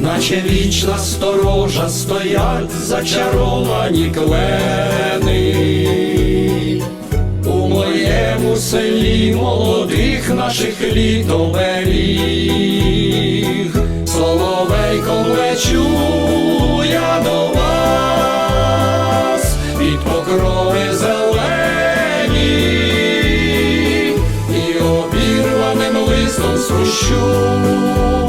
наче вічна сторожа, стоять зачаровані клени. У моєму селі молодих наших літ оберіг, соловейком лечу я до вас, від покрови зелені, і обірваним листом спущусь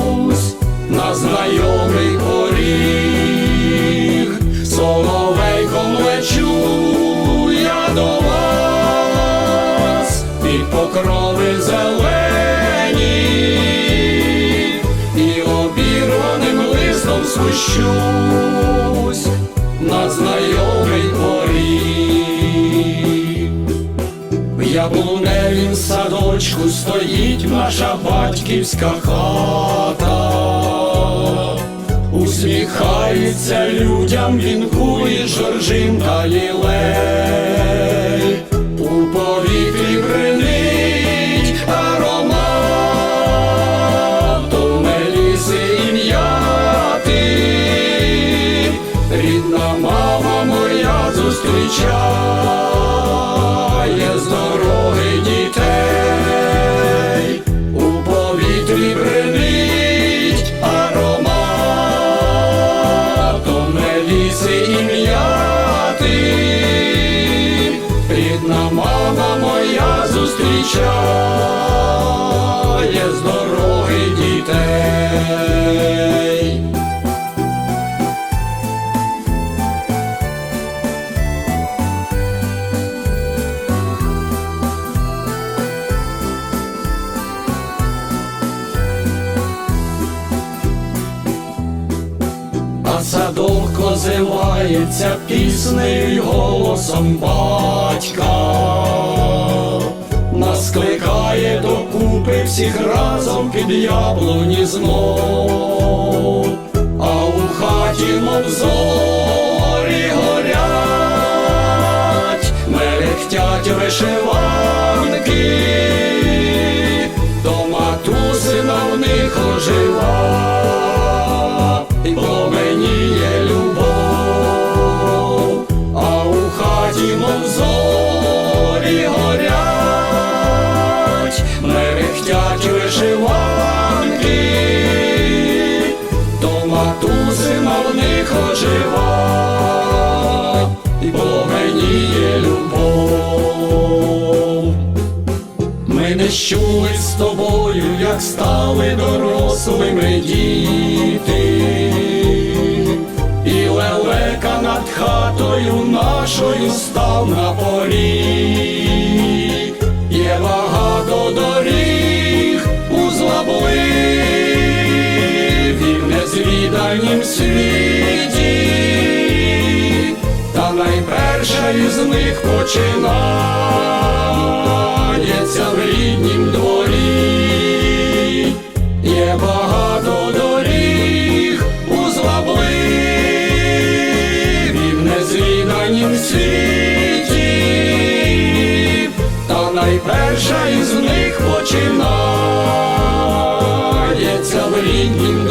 спущусь на знайомий поріг. В яблуневім садочку стоїть наша батьківська хата, усміхається людям, вінкує жоржинка лілей, зустрічає з дороги дітей, у повітрі бренить ароматом меліси і м'яти, рідна мама моя зустрічає садок озивається піснею голосом батька, нас кликає докупи всіх разом під яблуні знов, а у хаті мов зорі в них ожива, і пламеніє любов. Ми не щули з тобою, як стали дорослими діти, і лелека над хатою нашою став на поріг. Є багато доріг у злобливі в незвіданім перша із них починається в ріднім дворі, є багато доріг у звабливі в незвіданім світі, та найперша із них починається в ріднім дворі.